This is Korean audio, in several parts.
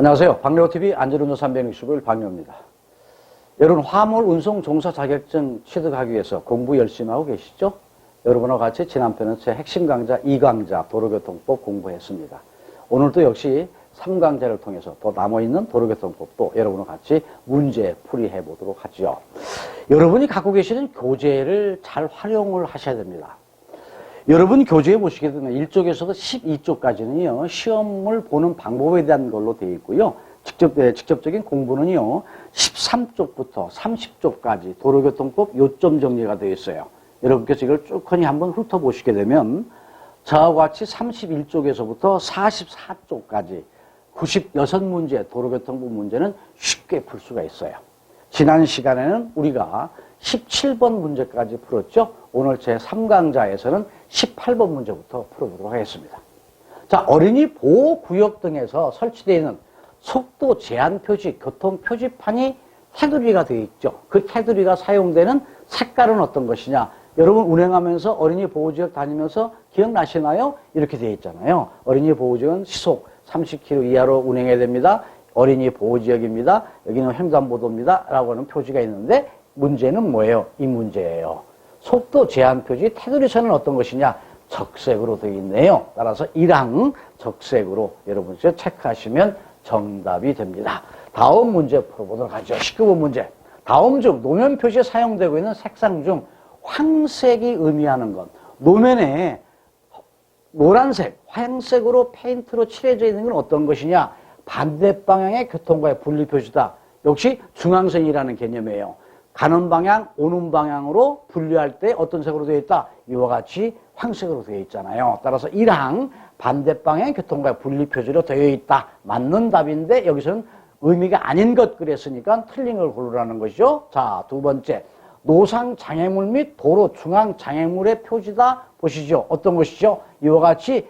안녕하세요. 박래호TV 안전운전 365일 박래호입니다. 여러분 화물 운송 종사 자격증 취득하기 위해서 공부 열심히 하고 계시죠? 여러분과 같이 지난 편은 제 핵심 강좌 2강좌 도로교통법 공부했습니다. 오늘도 역시 3강좌를 통해서 더 남아있는 도로교통법도 여러분과 같이 문제 풀이해 보도록 하죠. 여러분이 갖고 계시는 교재를 잘 활용을 하셔야 됩니다. 여러분 교재에 보시게 되면 1쪽에서도 12쪽까지는요, 시험을 보는 방법에 대한 걸로 되어 있고요. 직접, 네, 직접적인 공부는요, 13쪽부터 30쪽까지 도로교통법 요점 정리가 되어 있어요. 여러분께서 이걸 쭉하니 한번 훑어보시게 되면, 저와 같이 31쪽에서부터 44쪽까지 96문제 도로교통법 문제는 쉽게 풀 수가 있어요. 지난 시간에는 우리가 17번 문제까지 풀었죠. 오늘 제 3강자에서는 18번 문제부터 풀어보도록 하겠습니다. 자, 어린이 보호구역 등에서 설치되어 있는 속도 제한 표시, 교통 표지판이 테두리가 되어 있죠. 그 테두리가 사용되는 색깔은 어떤 것이냐? 여러분 운행하면서 어린이 보호지역 다니면서 기억나시나요? 이렇게 되어 있잖아요. 어린이 보호지역은 시속 30km 이하로 운행해야 됩니다. 어린이 보호지역입니다. 여기는 횡단보도입니다. 라고 하는 표지가 있는데 문제는 뭐예요? 이 문제예요. 속도 제한 표지 테두리선은 어떤 것이냐? 적색으로 되어 있네요. 따라서 1항 적색으로 여러분 체크하시면 정답이 됩니다. 다음 문제 풀어보도록 하죠. 19번 문제. 다음 중 노면 표시에 사용되고 있는 색상 중 황색이 의미하는 것. 노면에 노란색, 화양색으로 페인트로 칠해져 있는 건 어떤 것이냐? 반대 방향의 교통과의 분리 표시다. 역시 중앙선이라는 개념이에요. 가는 방향, 오는 방향으로 분류할 때 어떤 색으로 되어 있다? 이와 같이 황색으로 되어 있잖아요. 따라서 1항 반대 방향의 교통과의 분리 표시로 되어 있다. 맞는 답인데 여기서는 의미가 아닌 것 그랬으니까 틀린 걸 고르라는 것이죠. 자, 두 번째. 노상 장애물 및 도로 중앙 장애물의 표지다 보시죠. 어떤 것이죠? 이와 같이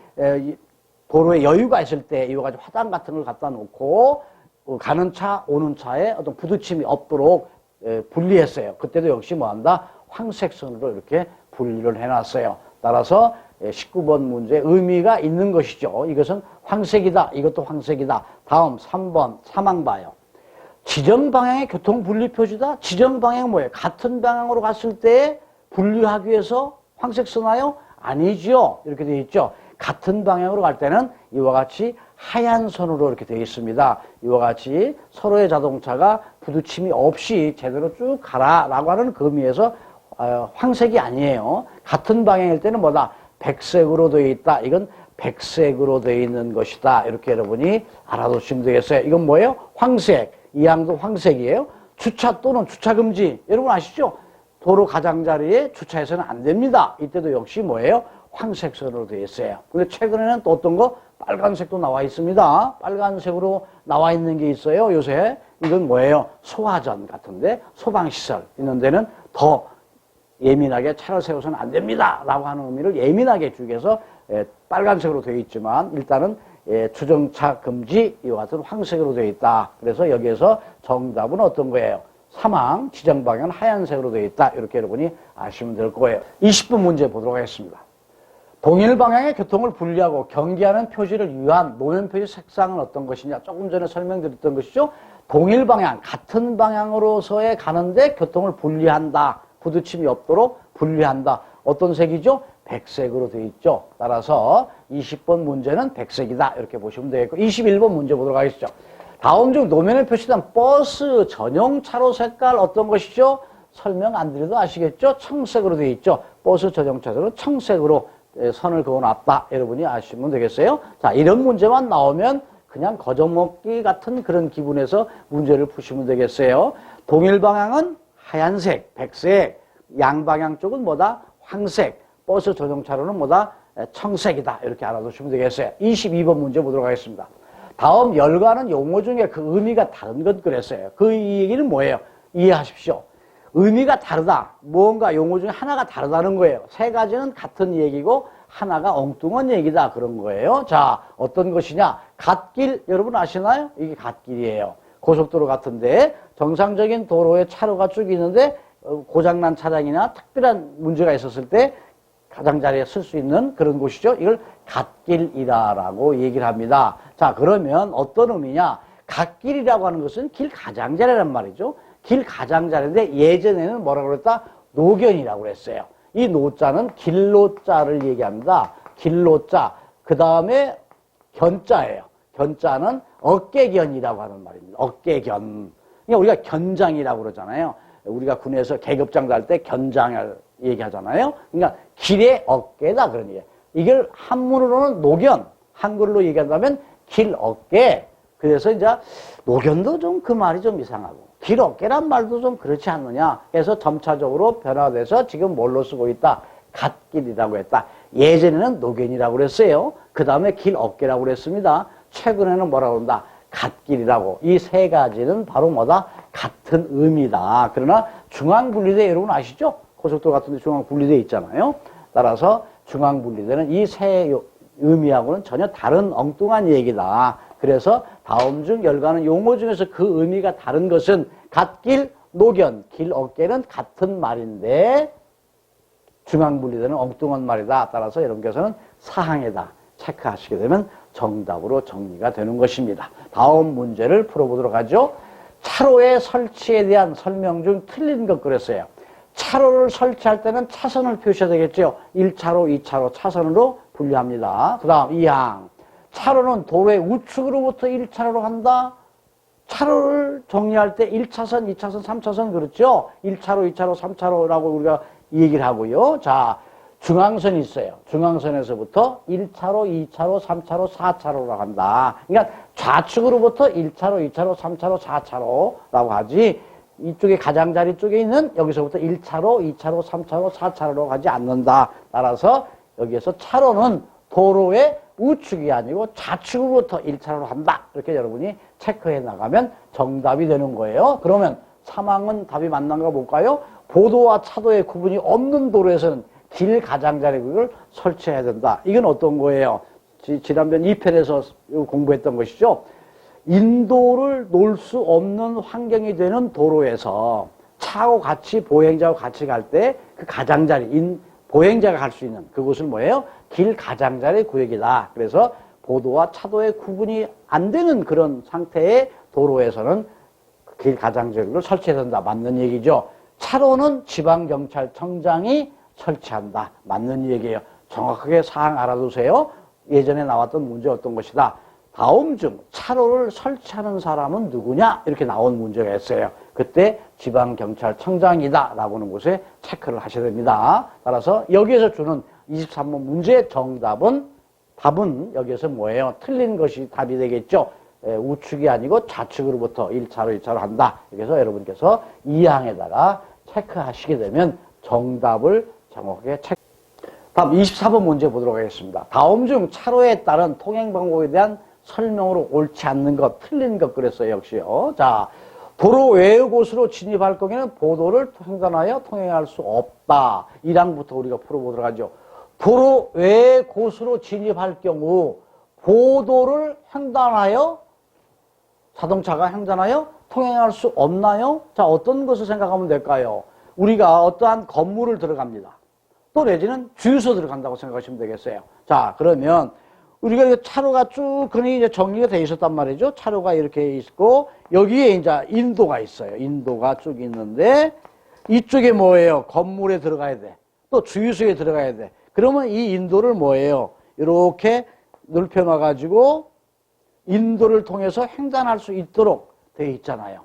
도로에 여유가 있을 때 이와 같이 화단 같은 걸 갖다 놓고 어, 가는 차, 오는 차에 어떤 부딪힘이 없도록 분리했어요. 그때도 역시 뭐 한다? 황색 선으로 이렇게 분리를 해놨어요. 따라서 19번 문제 의미가 있는 것이죠. 이것은 황색이다. 이것도 황색이다. 다음 3번 사망 봐요. 지정 방향의 교통 분리 표시다. 지정 방향은 뭐예요? 같은 방향으로 갔을 때 분리하기 위해서 황색 쓰나요? 아니죠. 이렇게 되어 있죠. 같은 방향으로 갈 때는 이와 같이 하얀 선으로 이렇게 되어 있습니다. 이와 같이 서로의 자동차가 부딪힘이 없이 제대로 쭉 가라라고 하는 그 의미에서 어, 황색이 아니에요. 같은 방향일 때는 뭐다? 백색으로 되어 있다. 이건 백색으로 되어 있는 것이다. 이렇게 여러분이 알아두시면 되겠어요. 이건 뭐예요? 황색. 이 양도 황색이에요. 주차 또는 주차 금지. 여러분 아시죠? 도로 가장자리에 주차해서는 안 됩니다. 이때도 역시 뭐예요? 황색선으로 되어 있어요. 근데 최근에는 또 어떤 거? 빨간색도 나와 있습니다. 빨간색으로 나와 있는 게 있어요. 요새 이건 뭐예요? 소화전 같은데 소방시설 있는 데는 더 예민하게 차를 세워서는 안 됩니다. 라고 하는 의미를 예민하게 주기 위해서 빨간색으로 되어 있지만 일단은 주정차 금지 이와 같은 황색으로 되어 있다. 그래서 여기에서 정답은 어떤 거예요? 사망, 지정 방향은 하얀색으로 되어 있다. 이렇게 여러분이 아시면 될 거예요. 20분 문제 보도록 하겠습니다. 동일 방향의 교통을 분리하고 경계하는 표시를 위한 노면 표시 색상은 어떤 것이냐? 조금 전에 설명드렸던 것이죠. 동일 방향, 같은 방향으로서의 가는데 교통을 분리한다. 부딪힘이 없도록 분리한다. 어떤 색이죠? 백색으로 되어 있죠. 따라서 20번 문제는 백색이다. 이렇게 보시면 되겠고 21번 문제 보도록 하겠습니다. 다음 중 노면에 표시된 버스 전용 차로 색깔 어떤 것이죠? 설명 안 드려도 아시겠죠? 청색으로 되어 있죠. 버스 전용 차로는 청색으로 선을 그어놨다. 여러분이 아시면 되겠어요? 자, 이런 문제만 나오면 그냥 거저먹기 같은 그런 기분에서 문제를 푸시면 되겠어요. 동일 방향은 하얀색, 백색, 양방향 쪽은 뭐다? 황색, 버스 전용차로는 뭐다? 청색이다. 이렇게 알아두시면 되겠어요. 22번 문제 보도록 하겠습니다. 다음 열과는 용어 중에 그 의미가 다른 것 그랬어요. 그 얘기는 뭐예요? 이해하십시오. 의미가 다르다. 뭔가 용어 중에 하나가 다르다는 거예요. 세 가지는 같은 얘기고 하나가 엉뚱한 얘기다. 그런 거예요. 자, 어떤 것이냐? 갓길, 여러분 아시나요? 이게 갓길이에요. 고속도로 같은데 정상적인 도로에 차로가 쭉 있는데 어, 고장난 차량이나 특별한 문제가 있었을 때 가장자리에 쓸 수 있는 그런 곳이죠. 이걸 갓길이다라고 얘기를 합니다. 자, 그러면 어떤 의미냐? 갓길이라고 하는 것은 길 가장자리란 말이죠. 길 가장자리인데 예전에는 뭐라고 그랬다? 노견이라고 그랬어요. 이 노자는 길로자를 얘기합니다. 길로자. 그 다음에 견자예요. 견자는 어깨견이라고 하는 말입니다. 어깨견. 그러니까 우리가 견장이라고 그러잖아요. 우리가 군에서 계급장 달 때 견장을 얘기하잖아요. 그러니까 길의 어깨다 그런 얘기예요. 이걸 한문으로는 노견, 한글로 얘기한다면 길 어깨. 그래서 이제 노견도 좀 그 말이 좀 이상하고 길 어깨란 말도 좀 그렇지 않느냐 해서 점차적으로 변화돼서 지금 뭘로 쓰고 있다? 갓길이라고 했다. 예전에는 노견이라고 그랬어요. 그 다음에 길 어깨라고 그랬습니다. 최근에는 뭐라고 그런다? 갓길이라고. 이 세 가지는 바로 뭐다? 같은 의미다. 그러나 중앙분리대 여러분 아시죠? 고속도로 같은 데 중앙분리대 있잖아요. 따라서 중앙분리대는 이 세 의미하고는 전혀 다른 엉뚱한 얘기다. 그래서 다음 중 열가는 용어 중에서 그 의미가 다른 것은 갓길, 노견, 길, 어깨는 같은 말인데 중앙분리대는 엉뚱한 말이다. 따라서 여러분께서는 사항에다 체크하시게 되면 정답으로 정리가 되는 것입니다. 다음 문제를 풀어보도록 하죠. 차로의 설치에 대한 설명 중 틀린 것 그랬어요. 차로를 설치할 때는 차선을 표시해야 되겠죠. 1차로, 2차로 차선으로 분류합니다. 그 다음 2항. 차로는 도로의 우측으로부터 1차로로 간다. 차로를 정리할 때 1차선, 2차선, 3차선 그렇죠? 1차로, 2차로, 3차로라고 우리가 얘기를 하고요. 자, 중앙선이 있어요. 중앙선에서부터 1차로, 2차로, 3차로, 4차로로 간다. 그러니까 좌측으로부터 1차로, 2차로, 3차로, 4차로라고 하지. 이쪽에 가장자리 쪽에 있는 여기서부터 1차로, 2차로, 3차로, 4차로로 가지 않는다. 따라서 여기에서 차로는 도로의 우측이 아니고 좌측으로부터 1차로로 한다. 이렇게 여러분이 체크해 나가면 정답이 되는 거예요. 그러면 사망은 답이 맞는가 볼까요? 보도와 차도의 구분이 없는 도로에서는 길 가장자리 구역을 설치해야 된다. 이건 어떤 거예요? 지, 지난번 2편에서 공부했던 것이죠. 인도를 놓을 수 없는 환경이 되는 도로에서 차하고 같이 보행자와 같이 갈 때 그 가장자리, 인, 보행자가 갈 수 있는 그곳은 뭐예요? 길 가장자리 구역이다. 그래서 보도와 차도의 구분이 안 되는 그런 상태의 도로에서는 길 가장자리를 설치해야 된다. 맞는 얘기죠. 차로는 지방경찰청장이 설치한다. 맞는 얘기예요. 정확하게 사항 알아두세요. 예전에 나왔던 문제 어떤 것이다. 다음 중 차로를 설치하는 사람은 누구냐? 이렇게 나온 문제가 있어요. 그때 지방경찰청장이다. 라고 하는 곳에 체크를 하셔야 됩니다. 따라서 여기에서 주는 23번 문제의 정답은 답은 여기에서 뭐예요? 틀린 것이 답이 되겠죠. 에, 우측이 아니고 좌측으로부터 1차로 2차로 한다. 그래서 여러분께서 이 항에다가 체크하시게 되면 정답을 정확하게 체크. 다음 24번 문제 보도록 하겠습니다. 다음 중 차로에 따른 통행 방법에 대한 설명으로 옳지 않는 것, 틀린 것 그랬어요, 역시요. 자, 도로 외의 곳으로 진입할 경우에는 보도를 횡단하여 통행할 수 없다. 1항부터 우리가 풀어보도록 하죠. 도로 외의 곳으로 진입할 경우 보도를 횡단하여 자동차가 횡단하여 통행할 수 없나요? 자, 어떤 것을 생각하면 될까요? 우리가 어떠한 건물을 들어갑니다. 또 내지는 주유소 들어간다고 생각하시면 되겠어요. 자, 그러면 우리가 차로가 쭉 그니 이제 정리가 돼 있었단 말이죠. 차로가 이렇게 있고 여기에 이제 인도가 있어요. 인도가 쭉 있는데 이쪽에 뭐예요? 건물에 들어가야 돼. 또 주유소에 들어가야 돼. 그러면 이 인도를 뭐예요? 이렇게 넓혀 놔 가지고 인도를 통해서 횡단할 수 있도록 돼 있잖아요.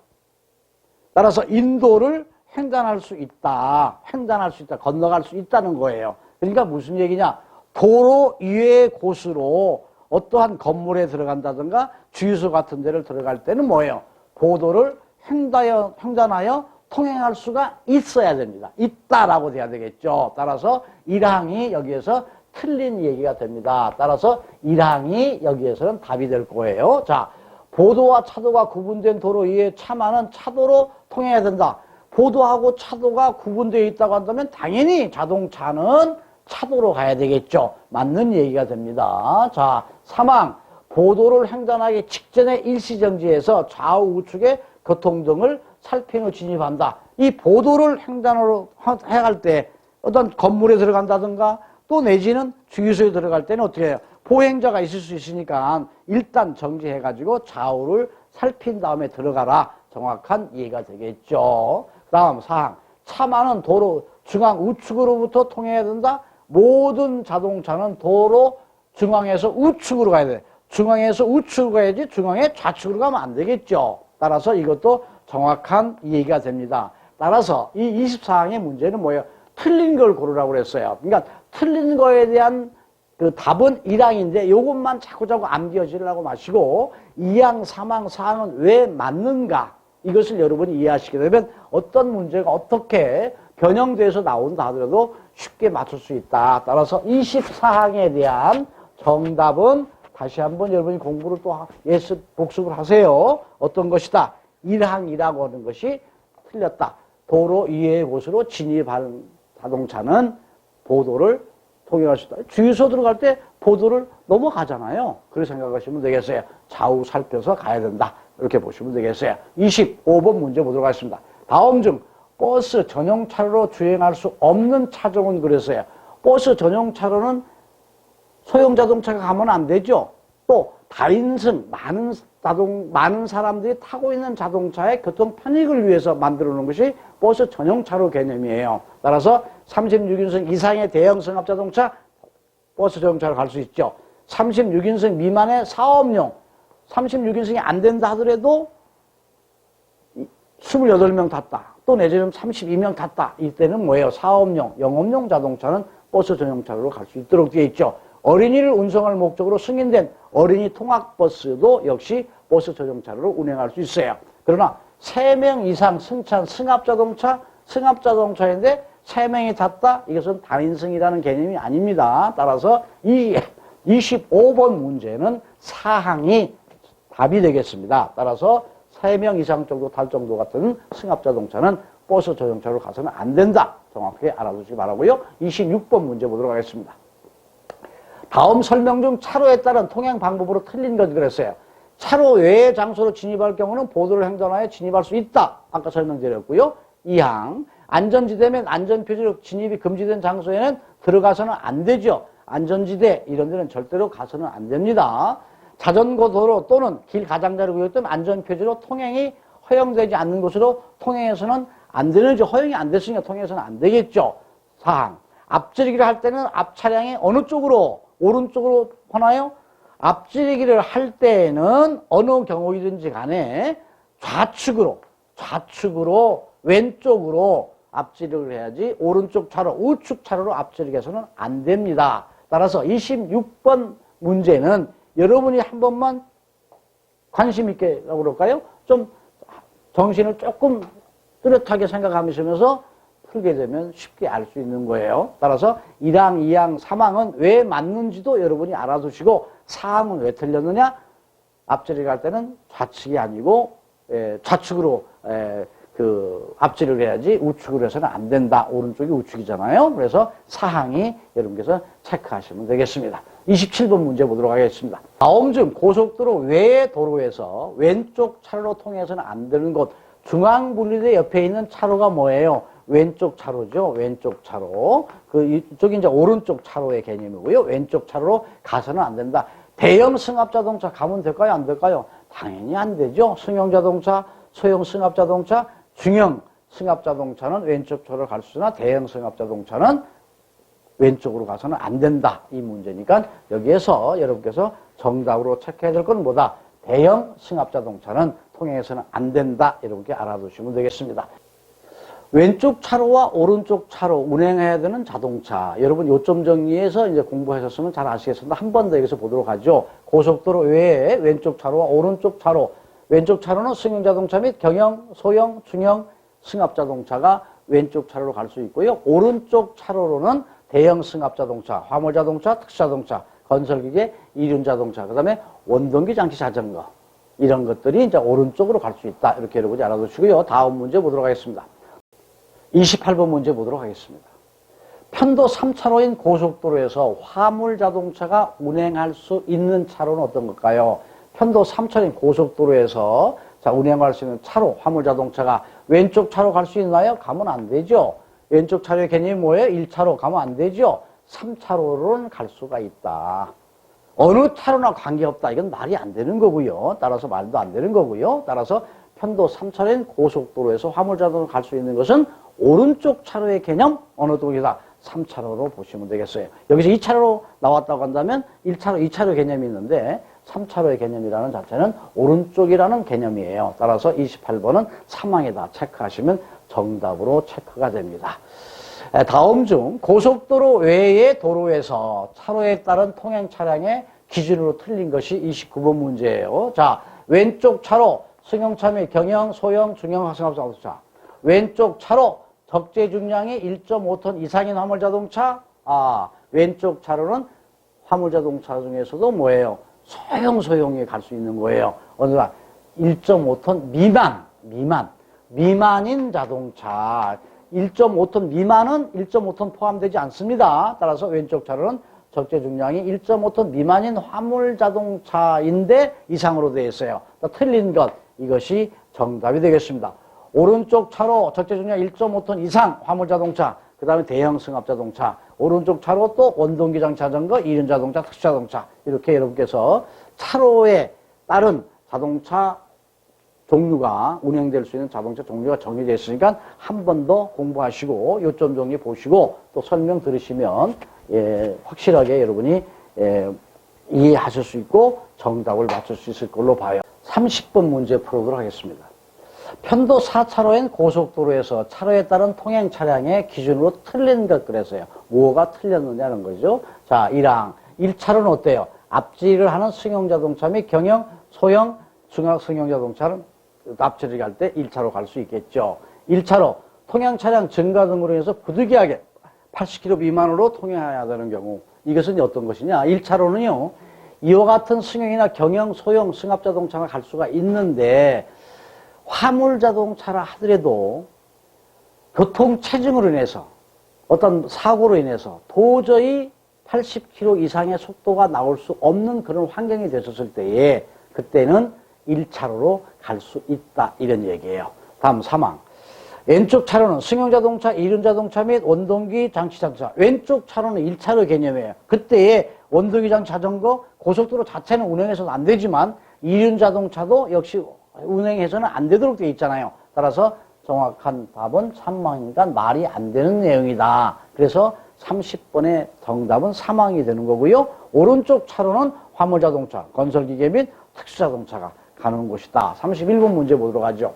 따라서 인도를 횡단할 수 있다. 횡단할 수 있다. 건너갈 수 있다는 거예요. 그러니까 무슨 얘기냐? 도로 위의 곳으로 어떠한 건물에 들어간다든가 주유소 같은 데를 들어갈 때는 뭐예요? 보도를 횡단하여, 횡단하여 통행할 수가 있어야 됩니다. 있다라고 돼야 되겠죠. 따라서 1항이 여기에서 틀린 얘기가 됩니다. 따라서 1항이 여기에서는 답이 될 거예요. 자, 보도와 차도가 구분된 도로 위에 차만은 차도로 통해야 된다. 보도하고 차도가 구분되어 있다고 한다면 당연히 자동차는 차도로 가야 되겠죠. 맞는 얘기가 됩니다. 자, 사망. 보도를 횡단하기 직전에 일시정지해서 좌우 우측에 교통 등을 살피며 진입한다. 이 보도를 횡단으로 해갈 때 어떤 건물에 들어간다든가 또 내지는 주유소에 들어갈 때는 어떻게 해요? 보행자가 있을 수 있으니까 일단 정지해가지고 좌우를 살핀 다음에 들어가라. 정확한 이해가 되겠죠. 그 다음 사항. 차 많은 도로 중앙 우측으로부터 통해야 된다. 모든 자동차는 도로 중앙에서 우측으로 가야 돼. 중앙에서 우측으로 가야지 중앙에 좌측으로 가면 안 되겠죠. 따라서 이것도 정확한 이해가 됩니다. 따라서 이 24항의 문제는 뭐예요? 틀린 걸 고르라고 그랬어요. 그러니까 틀린 거에 대한 그 답은 1항인데 이것만 자꾸자꾸 암기하시려고 마시고 2항, 3항, 4항은 왜 맞는가? 이것을 여러분이 이해하시게 되면 어떤 문제가 어떻게 변형돼서 나온다 하더라도 쉽게 맞출 수 있다. 따라서 24항에 대한 정답은 다시 한번 여러분이 공부를 또 예습, 복습을 하세요. 어떤 것이다? 1항이라고 하는 것이 틀렸다. 도로 위의 곳으로 진입하는 자동차는 보도를 통행할 수 있다. 주유소 들어갈 때 보도를 넘어가잖아요. 그렇게 생각하시면 되겠어요. 좌우 살펴서 가야 된다. 이렇게 보시면 되겠어요. 25번 문제 보도록 하겠습니다. 다음 중 버스 전용 차로로 주행할 수 없는 차종은 그랬어요. 버스 전용 차로는 소형 자동차가 가면 안 되죠. 또 다인승 많은 자동 많은 사람들이 타고 있는 자동차의 교통 편익을 위해서 만들어 놓은 것이 버스 전용 차로 개념이에요. 따라서 36인승 이상의 대형 승합 자동차 버스 전용 차로 갈 수 있죠. 36인승 미만의 사업용 36인승이 안 된다 하더라도 28명 탔다. 또 내지는 32명 탔다. 이때는 뭐예요? 사업용, 영업용 자동차는 버스 전용차로 갈 수 있도록 되어 있죠. 어린이를 운송할 목적으로 승인된 어린이 통학버스도 역시 버스 전용차로 운행할 수 있어요. 그러나 3명 이상 승차한 승합자동차, 승합자동차인데 3명이 탔다? 이것은 단인승이라는 개념이 아닙니다. 따라서 이 25번 문제는 사항이 답이 되겠습니다. 따라서 3명 이상 정도 탈 정도 같은 승합 자동차는 버스 전용차로 가서는 안 된다. 정확하게 알아두시기 바라고요. 26번 문제 보도록 하겠습니다. 다음 설명 중 차로에 따른 통행 방법으로 틀린 것 그랬어요. 차로 외의 장소로 진입할 경우는 보도를 횡단하여 진입할 수 있다. 아까 설명드렸고요. 2항 안전지대면 안전표지로 진입이 금지된 장소에는 들어가서는 안 되죠. 안전지대 이런 데는 절대로 가서는 안 됩니다. 자전거 도로 또는 길 가장자리 구역등 안전 표지로 통행이 허용되지 않는 곳으로 통행해서는 안 되는지 허용이 안 됐으니까 통행해서는 안 되겠죠. 사항 앞지르기를 할 때는 앞 차량이 어느 쪽으로 오른쪽으로 하나요? 앞지르기를 할 때에는 어느 경우이든지 간에 좌측으로 좌측으로 왼쪽으로 앞지르기를 해야지 오른쪽 차로 우측 차로로 앞지르기 해서는 안 됩니다. 따라서 26번 문제는 여러분이 한 번만 관심 있게 라고 그럴까요? 좀 정신을 조금 뚜렷하게 생각하면서 풀게 되면 쉽게 알 수 있는 거예요. 따라서 1항, 2항, 3항은 왜 맞는지도 여러분이 알아두시고 4항은 왜 틀렸느냐? 앞자리 갈 때는 좌측이 아니고 에, 좌측으로 에, 그 앞지를 해야지 우측으로 해서는 안 된다. 오른쪽이 우측이잖아요. 그래서 사항이 여러분께서 체크하시면 되겠습니다. 27번 문제 보도록 하겠습니다. 다음 중 고속도로 외의 도로에서 왼쪽 차로로 통해서는 안 되는 곳 중앙분리대 옆에 있는 차로가 뭐예요? 왼쪽 차로죠. 왼쪽 차로. 그 이쪽이 이제 오른쪽 차로의 개념이고요. 왼쪽 차로로 가서는 안 된다. 대형 승합 자동차 가면 될까요? 안 될까요? 당연히 안 되죠. 승용 자동차, 소형 승합 자동차, 중형 승합 자동차는 왼쪽 차로를 갈수 있으나 대형 승합 자동차는 왼쪽으로 가서는 안 된다. 이 문제니까 여기에서 여러분께서 정답으로 체크해야 될 건 뭐다? 대형 승합 자동차는 통행해서는 안 된다. 여러분께 알아두시면 되겠습니다. 왼쪽 차로와 오른쪽 차로 운행해야 되는 자동차. 여러분 요점 정리해서 이제 공부하셨으면 잘 아시겠습니다. 한 번 더 여기서 보도록 하죠. 고속도로 외에 왼쪽 차로와 오른쪽 차로. 왼쪽 차로는 승용 자동차 및 경영, 소형, 중형 승합 자동차가 왼쪽 차로로 갈 수 있고요. 오른쪽 차로로는 대형 승합 자동차, 화물 자동차, 특수 자동차, 건설기계, 이륜 자동차, 그 다음에 원동기 장치 자전거 이런 것들이 이제 오른쪽으로 갈 수 있다. 이렇게 여러분이 알아두시고요. 다음 문제 보도록 하겠습니다. 28번 문제 보도록 하겠습니다. 편도 3차로인 고속도로에서 화물 자동차가 운행할 수 있는 차로는 어떤 걸까요? 편도 3차로인 고속도로에서 자, 운행할 수 있는 차로, 화물 자동차가 왼쪽 차로 갈 수 있나요? 가면 안 되죠. 왼쪽 차로의 개념이 뭐예요? 1차로 가면 안 되죠. 3차로로는 갈 수가 있다. 어느 차로나 관계없다. 이건 말이 안 되는 거고요. 따라서 말도 안 되는 거고요. 따라서 편도 3차로인 고속도로에서 화물자동으로 갈 수 있는 것은 오른쪽 차로의 개념 어느 쪽이다. 3차로로 보시면 되겠어요. 여기서 2차로로 나왔다고 한다면 1차로, 2차로 개념이 있는데 3차로의 개념이라는 자체는 오른쪽이라는 개념이에요. 따라서 28번은 사망이다. 체크하시면 정답으로 체크가 됩니다. 에, 다음 중 고속도로 외의 도로에서 차로에 따른 통행 차량의 기준으로 틀린 것이 29번 문제예요. 자, 왼쪽 차로 승용차 및 경영, 소형, 중형 화승합 자동차. 왼쪽 차로 적재 중량이 1.5톤 이상인 화물 자동차. 아, 왼쪽 차로는 화물 자동차 중에서도 뭐예요? 소형 소형이 갈수 있는 거예요. 어느가 1.5톤 미만, 미만, 미만인 자동차. 1.5톤 미만은 1.5톤 포함되지 않습니다. 따라서 왼쪽 차로는 적재 중량이 1.5톤 미만인 화물 자동차인데 이상으로 되어 있어요. 또 틀린 것 이것이 정답이 되겠습니다. 오른쪽 차로 적재 중량 1.5톤 이상 화물 자동차, 그 다음에 대형 승합 자동차, 오른쪽 차로 또 원동기장 자전거, 이륜 자동차, 특수 자동차 이렇게 여러분께서 차로에 따른 자동차 종류가 운행될 수 있는 자동차 종류가 정해져 있으니까 한 번 더 공부하시고 요점 정리 보시고 또 설명 들으시면 예, 확실하게 여러분이 예, 이해하실 수 있고 정답을 맞출 수 있을 걸로 봐요. 30번 문제 풀어보도록 하겠습니다. 편도 4차로인 고속도로에서 차로에 따른 통행 차량의 기준으로 틀린 것 그래서요. 뭐가 틀렸느냐는 거죠. 자, 1항. 1차로는 어때요? 앞지를 하는 승용자동차 및 경영, 소형, 중학 승용자동차는 앞지를 갈 때 1차로 갈 수 있겠죠. 1차로 통행 차량 증가 등으로 해서 부득이하게 80km 미만으로 통행해야 되는 경우 이것은 어떤 것이냐? 1차로는요. 이와 같은 승용이나 경영, 소형, 승합 자동차가 갈 수가 있는데 화물 자동차라 하더라도 교통 체증으로 인해서 어떤 사고로 인해서 도저히 80km 이상의 속도가 나올 수 없는 그런 환경이 됐었을 때에 그때는 1차로로 갈 수 있다 이런 얘기예요. 다음 사망. 왼쪽 차로는 승용자동차, 이륜자동차 및 원동기 장치자동차. 왼쪽 차로는 1차로 개념이에요. 그때에 원동기장 자전거, 고속도로 자체는 운행해서는 안 되지만 이륜자동차도 역시 운행해서는 안 되도록 되어 있잖아요. 따라서 정확한 답은 3망이니까 말이 안 되는 내용이다. 그래서 30번의 정답은 사망이 되는 거고요. 오른쪽 차로는 화물자동차, 건설기계 및 특수자동차가 가는 곳이다. 31번 문제 보도록 하죠.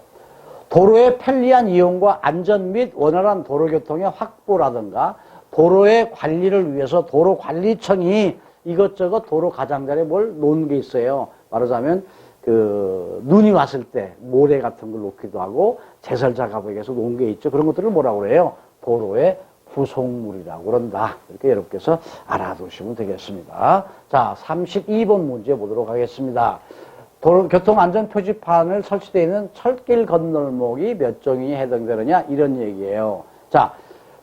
도로의 편리한 이용과 안전 및 원활한 도로교통의 확보라든가 도로의 관리를 위해서 도로관리청이 이것저것 도로 가장자리에 뭘 놓은 게 있어요. 말하자면 그 눈이 왔을 때 모래 같은 걸 놓기도 하고 제설 작업에서 놓은 게 있죠. 그런 것들을 뭐라고 그래요? 도로의 구속물이라고 그런다. 이렇게 여러분께서 알아두시면 되겠습니다. 자, 32번 문제 보도록 하겠습니다. 도로, 교통안전 표지판을 설치되어 있는 철길 건널목이 몇 종이 해당되느냐 이런 얘기예요. 자,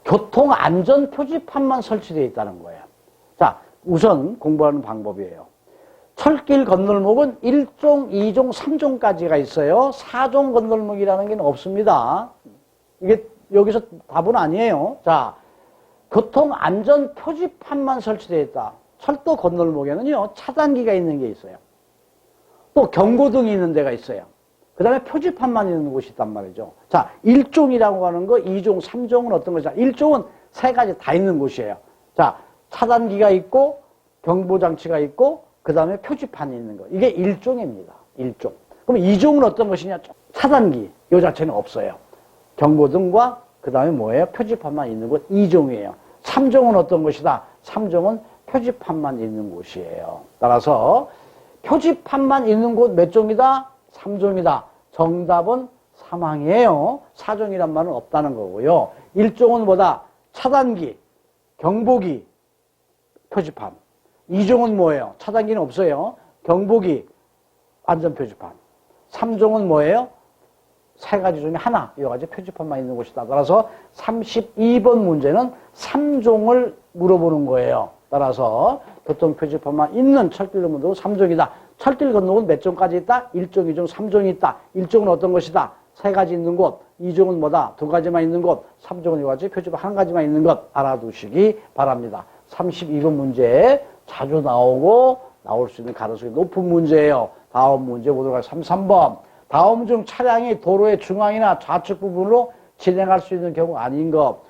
교통안전 표지판만 설치되어 있다는 거예요. 자, 우선 공부하는 방법이에요. 철길 건널목은 1종, 2종, 3종까지가 있어요. 4종 건널목이라는 게 없습니다. 이게 여기서 답은 아니에요. 자, 교통안전 표지판만 설치되어 있다. 철도 건널목에는요, 차단기가 있는 게 있어요. 또 경고등이 있는 데가 있어요. 그 다음에 표지판만 있는 곳이 있단 말이죠. 자, 1종이라고 하는 거, 2종, 3종은 어떤 것이냐. 1종은 세 가지 다 있는 곳이에요. 자, 차단기가 있고, 경보장치가 있고, 그 다음에 표지판이 있는 거. 이게 1종입니다. 1종. 그럼 2종은 어떤 것이냐? 차단기. 요 자체는 없어요. 경고등과 그 다음에 뭐예요? 표지판만 있는 곳 2종이에요. 3종은 어떤 것이다? 3종은 표지판만 있는 곳이에요. 따라서 표지판만 있는 곳 몇 종이다? 3종이다. 정답은 사망이에요. 4종이란 말은 없다는 거고요. 1종은 뭐다? 차단기, 경보기, 표지판. 2종은 뭐예요? 차단기는 없어요. 경보기, 안전 표지판. 3종은 뭐예요? 세 가지 중에 하나, 여러 가지 표지판만 있는 곳이다. 따라서 32번 문제는 3종을 물어보는 거예요. 따라서 교통표지판만 있는 철길 건너도 3종이다. 철길 건너는 몇 종까지 있다? 1종, 2종, 3종이 있다. 1종은 어떤 것이다? 세 가지 있는 곳. 2종은 뭐다? 두 가지만 있는 곳. 3종은 여러 가지 표지판 한 가지만 있는 것 알아두시기 바랍니다. 32번 문제 자주 나오고 나올 수 있는 가능성이 높은 문제예요. 다음 문제 보도록 하겠습니다. 33번. 다음 중 차량이 도로의 중앙이나 좌측 부분으로 진행할 수 있는 경우 아닌 것.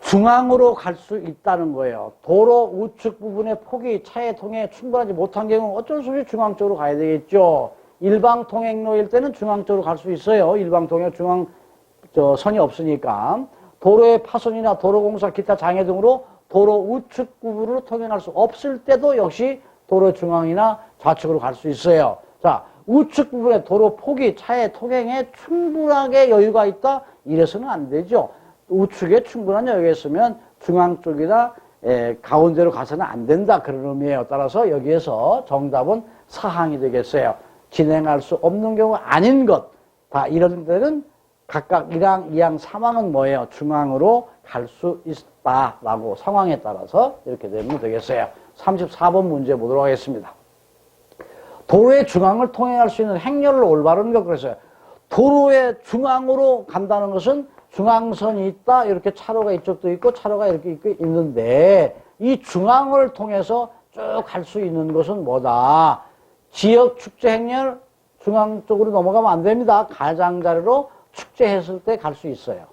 중앙으로 갈 수 있다는 거예요. 도로 우측 부분의 폭이 차의 통행에 충분하지 못한 경우 어쩔 수 없이 중앙 쪽으로 가야 되겠죠. 일방 통행로일 때는 중앙 쪽으로 갈 수 있어요. 일방 통행 중앙 저 선이 없으니까 도로의 파손이나 도로공사 기타 장애 등으로 도로 우측 부분으로 통행할 수 없을 때도 역시 도로 중앙이나 좌측으로 갈 수 있어요. 자, 우측 부분의 도로 폭이 차의 통행에 충분하게 여유가 있다? 이래서는 안 되죠. 우측에 충분한 여유가 있으면 중앙 쪽이나 에, 가운데로 가서는 안 된다. 그런 의미예요. 따라서 여기에서 정답은 사항이 되겠어요. 진행할 수 없는 경우 아닌 것. 다 이런 데는 각각 1항, 2항, 3항은 뭐예요? 중앙으로 갈 수 있다라고 상황에 따라서 이렇게 되면 되겠어요. 34번 문제 보도록 하겠습니다. 도로의 중앙을 통행할 수 있는 행렬을 올바른 것 그래서요. 도로의 중앙으로 간다는 것은 중앙선이 있다. 이렇게 차로가 이쪽도 있고 차로가 이렇게 있고 있는데 이 중앙을 통해서 쭉 갈 수 있는 것은 뭐다? 지역 축제 행렬 중앙 쪽으로 넘어가면 안 됩니다. 가장자리로 축제했을 때 갈 수 있어요.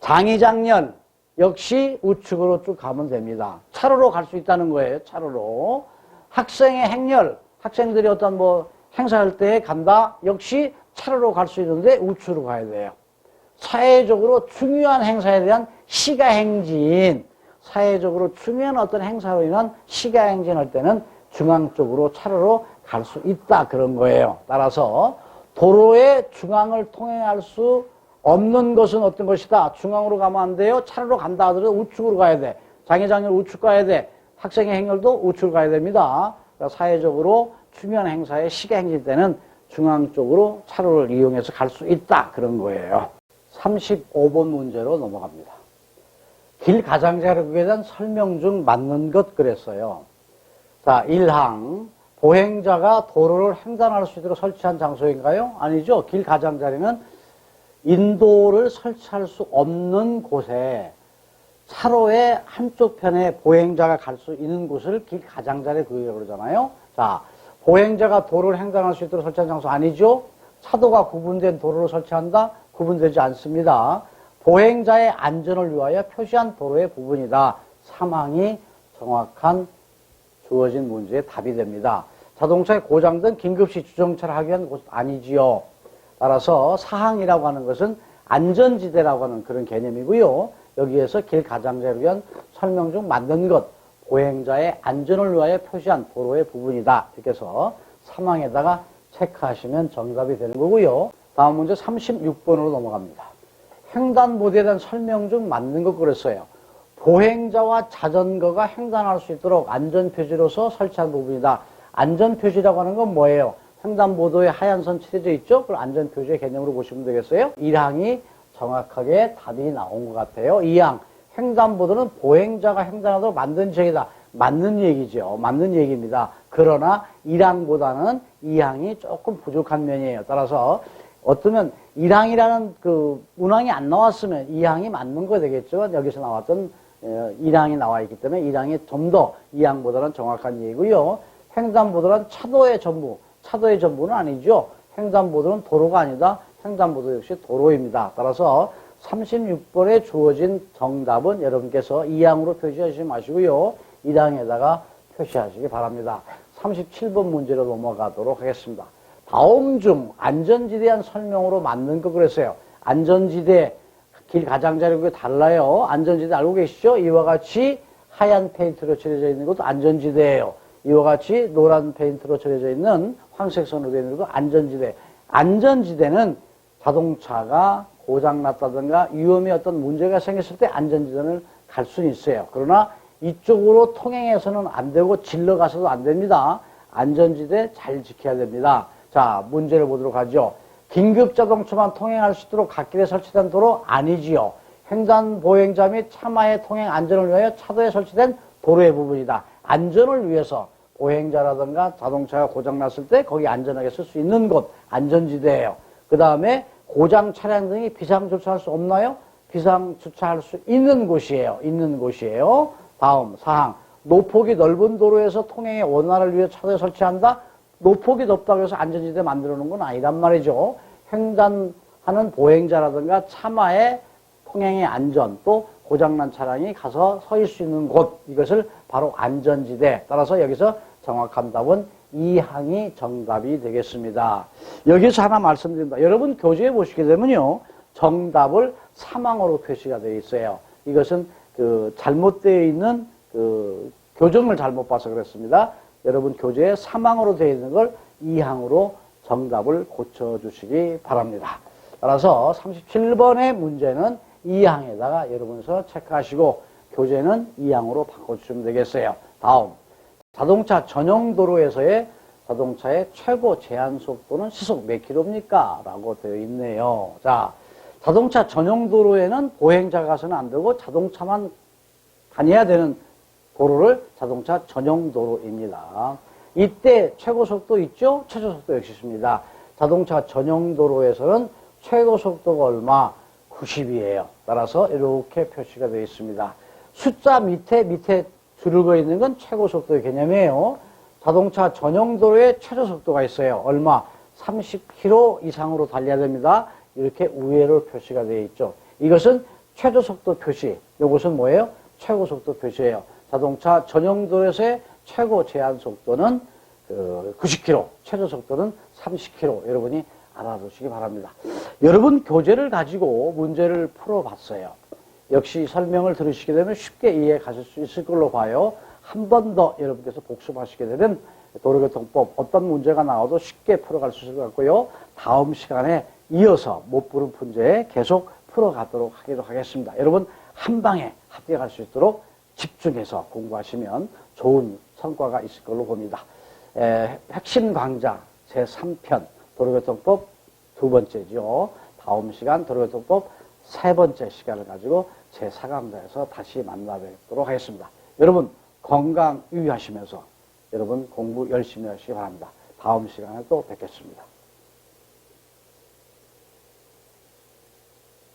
장의장년 역시 우측으로 쭉 가면 됩니다. 차로로 갈 수 있다는 거예요. 차로로. 학생의 행렬, 학생들이 어떤 뭐 행사할 때 간다. 역시 차로로 갈 수 있는데 우측으로 가야 돼요. 사회적으로 중요한 행사에 대한 시가행진, 사회적으로 중요한 어떤 행사로 인한 시가행진 할 때는 중앙 쪽으로 차로로 갈 수 있다. 그런 거예요. 따라서 도로의 중앙을 통행할 수 없는 것은 어떤 것이다? 중앙으로 가면 안 돼요. 차로로 간다 하더라도 우측으로 가야 돼. 장애장렬 우측 가야 돼. 학생의 행렬도 우측으로 가야 됩니다. 그러니까 사회적으로 중요한 행사의 시가행진 때는 중앙 쪽으로 차로를 이용해서 갈 수 있다. 그런 거예요. 35번 문제로 넘어갑니다. 길 가장자력에 대한 설명 중 맞는 것 그랬어요. 자, 1항. 보행자가 도로를 횡단할 수 있도록 설치한 장소인가요? 아니죠. 길 가장자리는 인도를 설치할 수 없는 곳에 차로의 한쪽 편에 보행자가 갈 수 있는 곳을 길 가장자리 구역이라고 그러잖아요. 자, 보행자가 도로를 횡단할 수 있도록 설치한 장소 아니죠? 차도가 구분된 도로를 설치한다? 구분되지 않습니다. 보행자의 안전을 위하여 표시한 도로의 부분이다. 사망이 정확한 주어진 문제의 답이 됩니다. 자동차의 고장된 긴급시 주정차를 하기 위한 곳 아니지요. 따라서 사항이라고 하는 것은 안전지대라고 하는 그런 개념이고요. 여기에서 길 가장자를 위한 설명 중 맞는 것, 보행자의 안전을 위하여 표시한 도로의 부분이다. 이렇게 해서 사망에다가 체크하시면 정답이 되는 거고요. 다음 문제 36번으로 넘어갑니다. 횡단보도에 대한 설명 중 맞는 것 그랬어요. 보행자와 자전거가 횡단할 수 있도록 안전표지로서 설치한 부분이다. 안전표지라고 하는 건 뭐예요? 횡단보도에 하얀 선 칠해져 있죠? 그걸 안전표지의 개념으로 보시면 되겠어요. 1항이 정확하게 답이 나온 것 같아요. 2항. 횡단보도는 보행자가 횡단하도록 만든 지역이다. 맞는 얘기죠. 맞는 얘기입니다. 그러나 1항보다는 2항이 조금 부족한 면이에요. 따라서 어쩌면 1항이라는 그 문항이 안 나왔으면 2항이 맞는 거 되겠죠. 여기서 나왔던 1항이 나와 있기 때문에 1항이 좀 더 2항보다는 정확한 얘기고요. 횡단보도란 차도의 전부, 차도의 전부는 아니죠. 횡단보도는 도로가 아니다. 횡단보도 역시 도로입니다. 따라서 36번에 주어진 정답은 여러분께서 2항으로 표시하시지 마시고요. 1항에다가 표시하시기 바랍니다. 37번 문제로 넘어가도록 하겠습니다. 다음 중 안전지대에 대한 설명으로 맞는 거 그랬어요. 안전지대, 길 가장자리가 달라요. 안전지대 알고 계시죠? 이와 같이 하얀 페인트로 칠해져 있는 것도 안전지대예요. 이와 같이 노란 페인트로 칠해져 있는 황색 선으로 되어 있는 것도 안전지대. 안전지대는 자동차가 고장났다든가 위험이 어떤 문제가 생겼을 때 안전지대를 갈 수는 있어요. 그러나 이쪽으로 통행해서는 안 되고 질러 가서도 안 됩니다. 안전지대 잘 지켜야 됩니다. 자, 문제를 보도록 하죠. 긴급 자동차만 통행할 수 있도록 갓길에 설치된 도로 아니지요. 횡단 보행자 및 차마의 통행 안전을 위하여 차도에 설치된 도로의 부분이다. 안전을 위해서 보행자라든가 자동차가 고장났을 때 거기 안전하게 쓸 수 있는 곳, 안전지대예요. 그 다음에 고장 차량 등이 비상 주차할 수 없나요? 비상 주차할 수 있는 곳이에요. 있는 곳이에요. 다음 사항 노폭이 넓은 도로에서 통행의 원활을 위해 차도에 설치한다? 노폭이 넓다고 해서 안전지대 만들어 놓은 건 아니란 말이죠. 횡단하는 보행자라든가 차마의 통행의 안전 또 고장난 차량이 가서 서일 수 있는 곳 이것을 바로 안전지대 따라서 여기서 정확한 답은 이항이 정답이 되겠습니다. 여기서 하나 말씀드립니다. 여러분 교재에 보시게 되면요. 정답을 사망으로 표시가 되어 있어요. 이것은 그 잘못되어 있는 그 교정을 잘못 봐서 그렇습니다. 여러분 교재에 사망으로 되어 있는 걸 이항으로 정답을 고쳐주시기 바랍니다. 따라서 37번의 문제는 이항에다가 여러분서 체크하시고 교재는 이항으로 바꿔주시면 되겠어요. 다음 자동차 전용 도로에서의 자동차의 최고 제한 속도는 시속 몇 킬로입니까? 라고 되어 있네요. 자, 자동차 전용 도로에는 보행자가 가서는 안 되고 자동차만 다녀야 되는 도로를 자동차 전용 도로입니다. 이때 최고 속도 있죠? 최저 속도 역시 있습니다. 자동차 전용 도로에서는 최고 속도가 얼마? 90이에요. 따라서 이렇게 표시가 되어 있습니다. 숫자 밑에 밑에 거 있는 건 최고 속도의 개념이에요. 자동차 전용 도로에 최저 속도가 있어요. 얼마? 30km 이상으로 달려야 됩니다. 이렇게 우회로 표시가 되어 있죠. 이것은 최저 속도 표시. 이것은 뭐예요? 최고 속도 표시예요. 자동차 전용 도로에서의 최고 제한 속도는 그 90km, 최저 속도는 30km. 여러분이 알아두시기 바랍니다. 여러분 교재를 가지고 문제를 풀어봤어요. 역시 설명을 들으시게 되면 쉽게 이해 가실 수 있을 걸로 봐요. 한 번 더 여러분께서 복습하시게 되면 도로교통법 어떤 문제가 나와도 쉽게 풀어갈 수 있을 것 같고요. 다음 시간에 이어서 못 부른 문제 계속 풀어가도록 하기로 하겠습니다. 여러분 한 방에 합격할 수 있도록 집중해서 공부하시면 좋은 성과가 있을 걸로 봅니다. 에, 핵심 강좌 제3편 도로교통법 두 번째죠. 다음 시간 도로교통법 세 번째 시간을 가지고 제4강좌에서 다시 만나 뵙도록 하겠습니다. 여러분 건강 유의하시면서 여러분 공부 열심히 하시기 바랍니다. 다음 시간에 또 뵙겠습니다.